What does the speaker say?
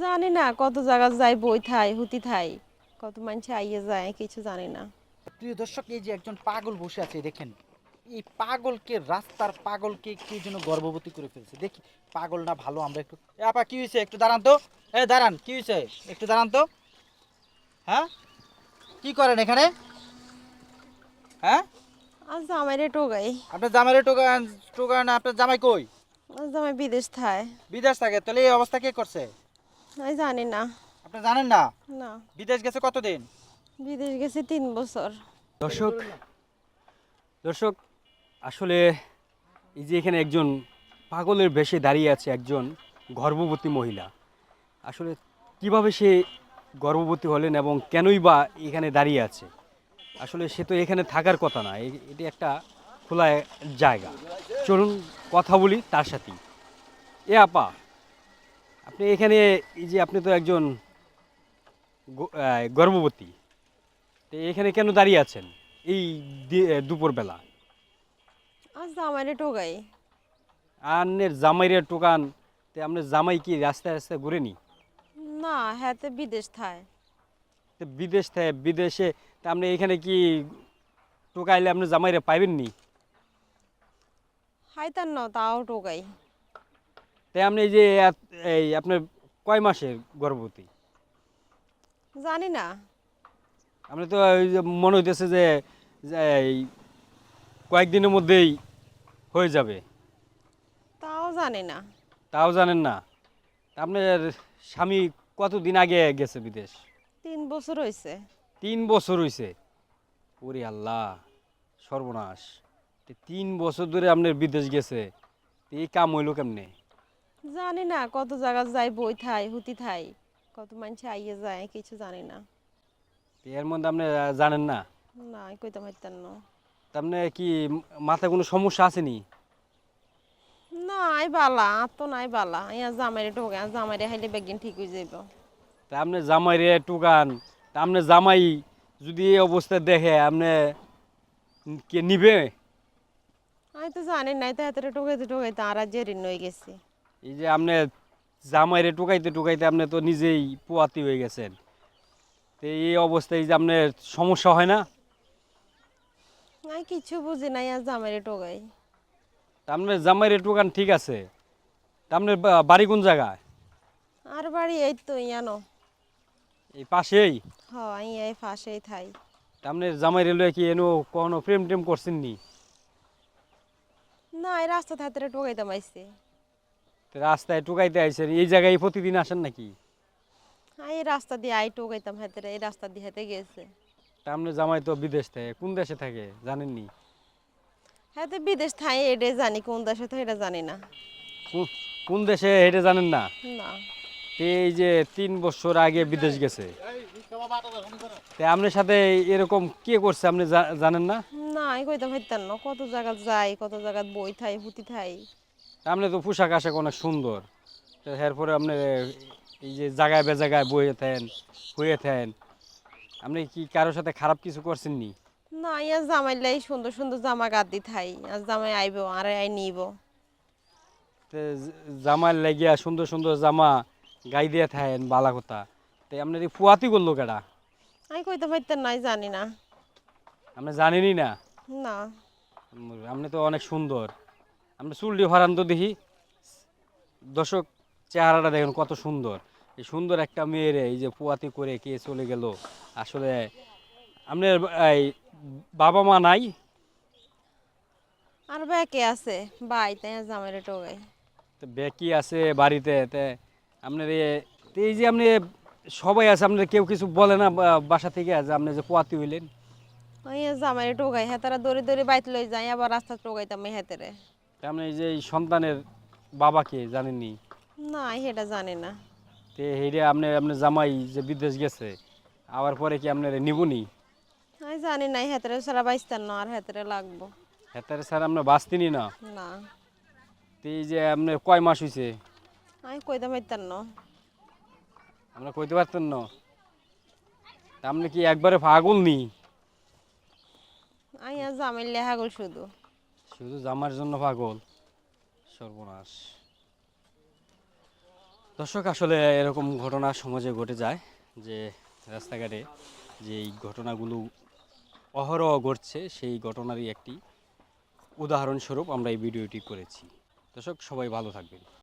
জানি না কত জায়গা যাই বই থাই হুতি থাই কত মানুষ আইয়ে যায় কিছু জানি না। প্রিয় দর্শক এই যে একজন পাগল বসে আছে দেখেন এই পাগলকে রাস্তার পাগলকে কে যেন গর্ভবতী করে ফেলছে। দেখি পাগল না ভালো আমরা একটু আপা কি হয়েছে একটু দাঁড়ান তো। এ দাঁড়ান কি হয়েছে একটু দাঁড়ান তো। হ্যাঁ? কি করেন এখানে? হ্যাঁ? আজ জামাইরে টোগাই আপনার জামাইরে টোকান টোকান আপনার জামাই কই? জামাই বিদেশ থায়। বিদেশ থাকে তাহলে এই অবস্থা কে করছে? আমি জানি না। আপনি জানেন না? না। বিদেশ গেছে কতদিন? বিদেশ গেছে তিন বছর। দর্শক দর্শক আসলে এই যে এখানে একজন পাগলের বেশে দাঁড়িয়ে আছে একজন গর্ভবতী মহিলা আসলে কীভাবে সে গর্ভবতী হলেন এবং কেনই বা এখানে দাঁড়িয়ে আছে? আসলে সে তো এখানে থাকার কথা না এটি একটা খোলা জায়গা। চলুন কথা বলি তার সাথেই। এ আপা আপনি এখানে এই যে আপনি তো একজন গর্ভবতী তো এখানে কেন দাঁড়িয়ে আছেন এই দুপুরবেলা? আজ জামাইরে টোগাই আনের জামাইরে টোকান তে আপনার জামাই কি রাস্তায় রাস্তায় ঘুরেনি? না হ্যাতে বিদেশ থায়। তো বিদেশ থেকে বিদেশে তা আপনি এখানে কি টোকাইলে আপনি জামাইরে পাইবেন নি? হাইতার ন তাও টোগাই তাই আপনি যে এই আপনার কয় মাসের গর্ভবতী? জানি না আপনি তো ওই যে মনে হইতেছে যে যে এই কয়েকদিনের মধ্যেই হয়ে যাবে। তাও জানি না তাও জানেন না। আপনার স্বামী কতদিন আগে গেছে বিদেশ? তিন বছর হয়েছে তিন বছর হইছে? ওরে আল্লাহ সর্বনাশ। তে তিন বছর ধরে আপনার বিদেশ গেছে। তে এই কাম হইল কেমনে? জানি না কত জায়গা যাই বই থাই হুতি থাই কত মানুষ আইয়ে যায় কিছু জানি না। এর মধ্যে আপনি জানেন না? না কইতাম হাইতার ন। তা কি মাথায় কোনো সমস্যা আসেনি না? আই বালা তো নাই বালা। ইয়া জামাইরে আর জামাইরে হাইলে বেগিন ঠিক হয়ে যাইব। তা আপনি জামাই রে টুকান তা আপনি জামাই যদি এই অবস্থা দেখে আপনি কে নিবে? আমি তো জানি নাই তো হাতে টোকাইতে টোকাইতে আর জেরিন হয়ে গেছি। এই যে আপনি জামাইরে টুকাইতে টুকাইতে আপনি তো নিজেই পোয়াতি হয়ে গেছেন। তো এই অবস্থায় যে আপনার সমস্যা হয় না? আমি কিছু বুঝি নাই আর জামাইরে টোগাই তা আপনার জামাইরে টুকান ঠিক আছে। তা আপনার বা- বাড়ি কোন জায়গায়? আর বাড়ি এই তো ইয়ানো। এই পাশেই? হ আমি এই ফাঁসেই থাই। তা আপনার জামাইরে লয়ে কি এনো কখনো প্রেম টেম করছেন নি না এই রাস্তা হাতে টোকাইতাম আইসি তো রাস্তায় টুকাইতে আইসেন এই জায়গায় প্রতিদিন আসেন নাকি? আমি এই রাস্তা দিয়ে আই টোকাইতাম হাতে এই রাস্তা দিয়ে হাতে গেছে। তা আপনার জামাই তো বিদেশ থাকে কোন দেশে থাকে জানেননি? হাতে বিদেশ থাই এটা জানি কোন দেশে তো এটা জানি না। কোন- কোন দেশে এটা জানেন না? না। তো এই যে তিন বছর আগে বিদেশ গেছে। তে আপনার সাথে এরকম কে করছে আপনি জা- জানেন না? না আমি কইতাম হাইতাম না কত জায়গা যাই কত জায়গা বই থাই হুতি থাই। তা আপনি তো পোশাক আশাক অনেক সুন্দর। এরপরে আপনি এই যে জায়গায় বে জায়গায় বইয়ে থাকেন হয়ে থাকেন আপনি কি কারোর সাথে খারাপ কিছু করছেন নি না ইয়া জামাইলাই সুন্দর সুন্দর জামা গাদি থাই আর জামাই আইব আর আই নিব। তে জ- জামার লাগিয়া সুন্দর সুন্দর জামা গাই দিয়ে থাকেন বালা কথা তো আপনার এই ফুয়াতি করল কেডা? আমি কইতাম হাইতাম নাই জানি না। আপনি জানেনই না? না। আপনি তো অনেক সুন্দর। আপনি চুলটি হরান তো দেখি। দর্শক চেহারাটা দেখেন কত সুন্দর। এই সুন্দর একটা মেয়ের এই যে পুয়াতি করে কে চলে গেল। আসলে আপনার এই বাবা মা নাই। আর ব্যাকে আছে? ভাই তাই জামাইরে টোগাই তো বেকি আছে বাড়িতে? তে আপনার এই যে আপনি সবাই আছে আপনার কেউ কিছু বলে না বাসা থেকে যে আপনি যে পোয়াতি হইলেন। ওই জামাইরে টোগাই হেতারা দড়ি দড়ি বাইত লই যাই আবার রাস্তা টোগাইতাম হেতেরে। আপনি এই যে এই সন্তানের বাবাকে জানেননি? না সেটা জানি না। তে হেরে আপনি আপনার জামাই যে বিদেশ গেছে আবার পরে কি আপনার নিবনি? আমি জানি না হেতেরে সারা বাইস্তান না আর হেতেরে লাগবো। হেতারে স্যার আপনার বাঁচতিনি না? না। তো এই যে আপনার কয় মাস হয়েছে আমি কইতাম হাইতাম না। আপনার কইতে পারতেন না? তা আপনি কি একবারে পাগল নি? আমি আর জামাই লেহাগল শুধু। শুধু জামার জন্য পাগল? সর্বনাশ। দর্শক, আসলে এরকম ঘটনা সমাজে ঘটে যায় যে রাস্তাঘাটে যে এই ঘটনাগুলো অহরহ ঘটছে, সেই ঘটনারই একটি উদাহরণস্বরূপ আমরা এই ভিডিওটি করেছি। দর্শক, সবাই ভালো থাকবেন।